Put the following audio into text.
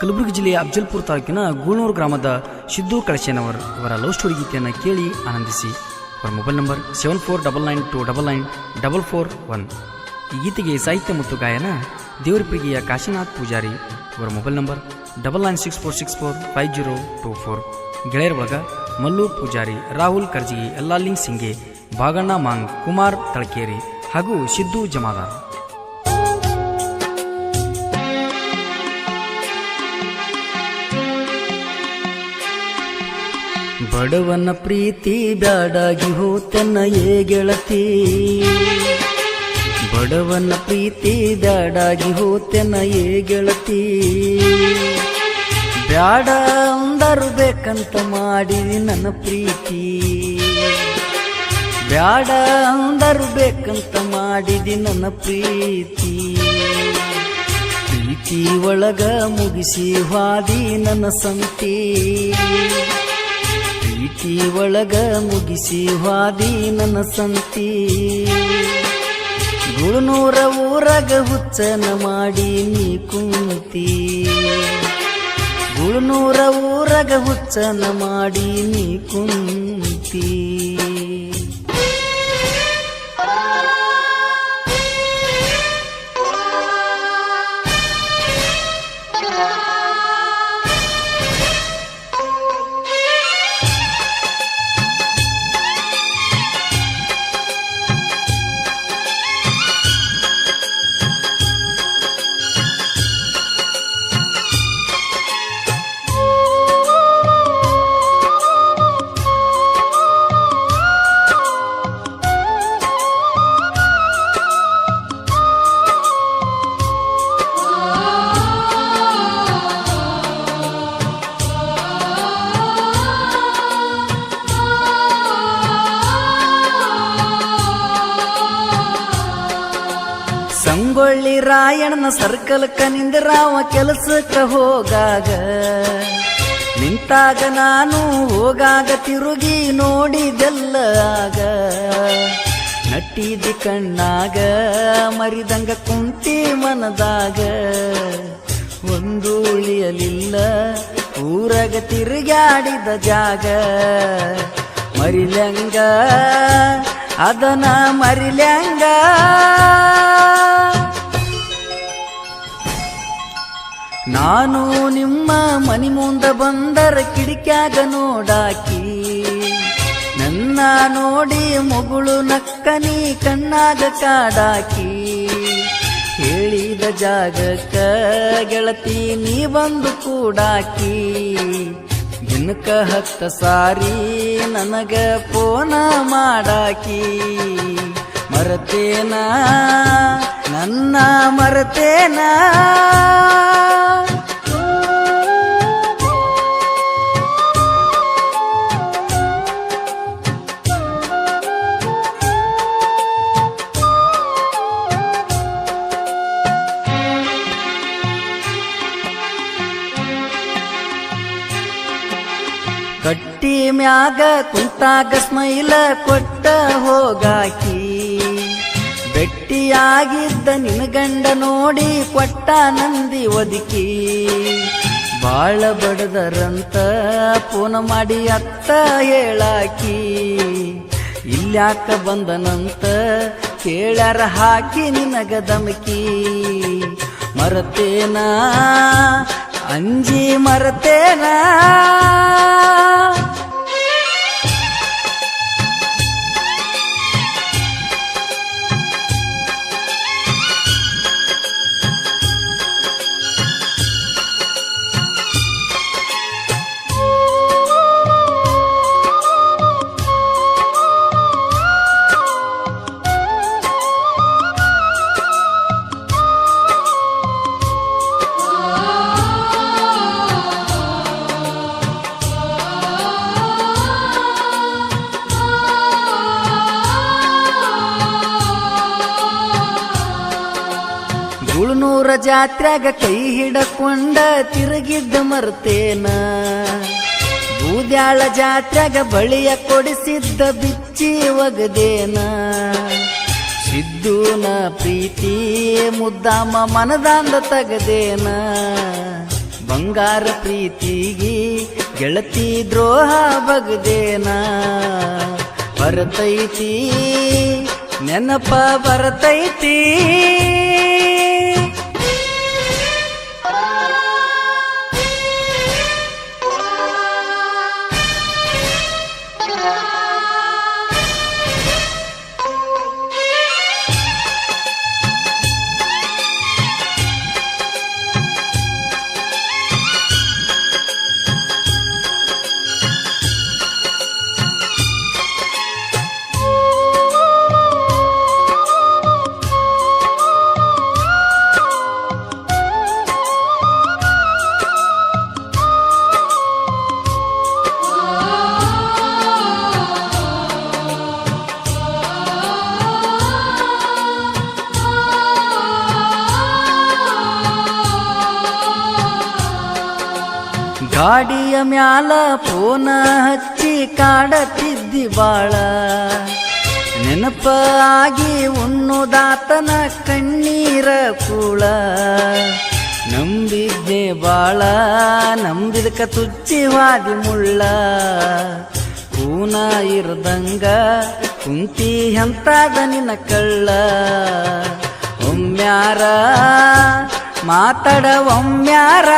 ಕಲಬುರಗಿ ಜಿಲ್ಲೆಯ ಅಫಜಲ್ಪುರ ತಾಲೂಕಿನ ಗೂಳೂರು ಗ್ರಾಮದ ಸಿದ್ದು ಕಳಶೇನವರ್ ಅವರ ಲವ್ ಸ್ಟೋರಿ ಗೀತೆಯನ್ನು ಕೇಳಿ ಆನಂದಿಸಿ. ಅವರ mobile number seven four double nine two double nine double four one. ಈ ಗೀತೆಗೆ ಸಾಹಿತ್ಯ ಮತ್ತು ಗಾಯನ ದೇವರ ಪ್ರಿಗೆಯ ಕಾಶಿನಾಥ್ ಪೂಜಾರಿ. ಅವರ mobile number double nine six four six four five zero two four. ಗೆಳೆಯರ ಬಳಗ ಮಲ್ಲೂರ್ ಪೂಜಾರಿ ರಾಹುಲ್ ಕರ್ಜಿಗಿ ಎಲ್ಲಾಲಿಂಗ್ ಸಿಂಗೆ, ಬಾಗಣ್ಣ ಮಾಂಗ್, ಕುಮಾರ್ ತಳಕೇರಿ ಹಾಗೂ ಸಿದ್ದು ಜಮಾದಾರ್. ಬಡವನ ಪ್ರೀತಿ ಬ್ಯಾಡಾಗಿ ಹೋತನ ಏ ಗೆಳತಿ? ಬಡವನ ಪ್ರೀತಿ ಬ್ಯಾಡಾಗಿ ಹೋತನ ಏ ಗೆಳತಿ? ಬ್ಯಾಡ ಅಂದರು ಬೇಕಂತ ಮಾಡಿ ನನ್ನ ಪ್ರೀತಿ. ಬ್ಯಾಡ ಅಂದರು ಬೇಕಂತ ಮಾಡಿದಿ ನನ್ನ ಪ್ರೀತಿ. ಪ್ರೀತಿ ಒಳಗ ಮುಗಿಸಿ ಹಾದಿ ನನ್ನ ಸಂತಿ. ಪ್ರೀತಿ ಒಳಗ ಮುಗಿಸಿ ವಾದಿ ನನ್ನ ಸಂತಿ ಗುಳುನೂರ ಊರಗ ಹುಚ್ಚನ ಮಾಡಿ ನೀ ಕುಂತಿ. ಗುಳುನೂರ ಊರಗ ಹುಚ್ಚನ ಮಾಡಿ ನೀ ಕುಂತಿ. ರಾಯಣ್ಣನ ಸರ್ಕಲ್ಕ ನಿಂದರಾವ ಕೆಲಸಕ್ಕ ಹೋಗಾಗ. ನಿಂತಾಗ ನಾನು ಹೋಗಾಗ ತಿರುಗಿ ನೋಡಿದೆಲ್ಲ ಆಗ. ನಟ್ಟಿದಿ ಕಣ್ಣಾಗ, ಮರಿದಂಗ ಕುಂತಿ ಮನದಾಗ. ಒಂದು ಉಳಿಯಲಿಲ್ಲ, ಊರಾಗ ತಿರುಗಾಡಿದ ಜಾಗ. ಮರಿಲ್ಯಂಗ ಅದನ ಮರಿಲ್ಯಂಗ. ನಾನು ನಿಮ್ಮ ಮನಿ ಮುಂದ ಬಂದರ ಕಿಡಿಕ್ಯಾಗ ನೋಡಾಕಿ, ನನ್ನ ನೋಡಿ ಮಗಳು ನಕ್ಕನಿ ಕಣ್ಣಾಗ ಕಾಡಾಕಿ, ಹೇಳಿದ ಜಾಗಕ್ಕ ಗೆಳತಿ ನೀ ಬಂದು ಕೂಡಾಕಿ, ದಿನಕ ಹತ್ತ ಸಾರಿ ನನಗ ಫೋನ ಮಾಡಾಕಿ, ಮರತೇನ, ನನ್ನ ಮರತೇನ? ಕಟ್ಟಿ ಮ್ಯಾಗ ಕುಂತಾಗ ಸ್ಮೈಲ ಕೊಟ್ಟ ಹೋಗಾಕಿ. ಬೆಟ್ಟಿಯಾಗಿದ್ದ ನಿನ್ನ ಗಂಡ ನೋಡಿ ಕೊಟ್ಟ ನಂದಿ ಒದಕಿ. ಬಾಳ ಬಡದರಂತ ಫೋನ್ ಮಾಡಿ ಅತ್ತ ಹೇಳಾಕಿ. ಇಲ್ಯಾಕ ಬಂದನಂತ ಕೇಳ್ಯಾರ ಹಾಕಿ ನಿನಗ ದಮಕಿ. ಮರತೇನಾ? ಅಂಜಿ ಮರತೇನ? ಗುಳ್ನೂರ ಜಾತ್ರೆಗ ಕೈ ಹಿಡಕೊಂಡ ತಿರುಗಿದ್ದ ಮರ್ತೇನ. ಬೂದ್ಯಾಳ ಜಾತ್ರೆಗ ಬಳಿಯ ಕೊಡಿಸಿದ್ದ ಬಿಚ್ಚಿ ಒಗದೇನ. ಸಿದ್ದೂನ ಪ್ರೀತಿ ಮುದ್ದಾಮ ಮನದಾಂದ ತಗದೇನ. ಬಂಗಾರ ಪ್ರೀತಿಗೆ ಗೆಳತಿ ದ್ರೋಹ ಬಗದೇನ. ಬರ್ತೈತಿ, ನೆನಪ ಬರ್ತೈತಿ. ಗಾಡಿಯ ಮ್ಯಾಲ ಫೋನ ಹಚ್ಚಿ ಕಾಡತಿದ್ದಿ ಬಾಳ. ನೆನಪ ಆಗಿ ಉಣ್ಣುದಾತನ ಕಣ್ಣೀರ ಕೂಳ. ನಂಬಿದ್ದೆ ಬಾಳ, ನಂಬಿದಕ ತುಚ್ಚಿವಾದಿ ಮುಳ್ಳ. ಕೂನ ಇರ್ದಂಗ ಕುಂತಿ ಎಂತಾದ ನಿನ್ನ ಕಳ್ಳ. ಒಮ್ಮ್ಯಾರ ಮಾತಾಡ ಒಮ್ಮ್ಯಾರ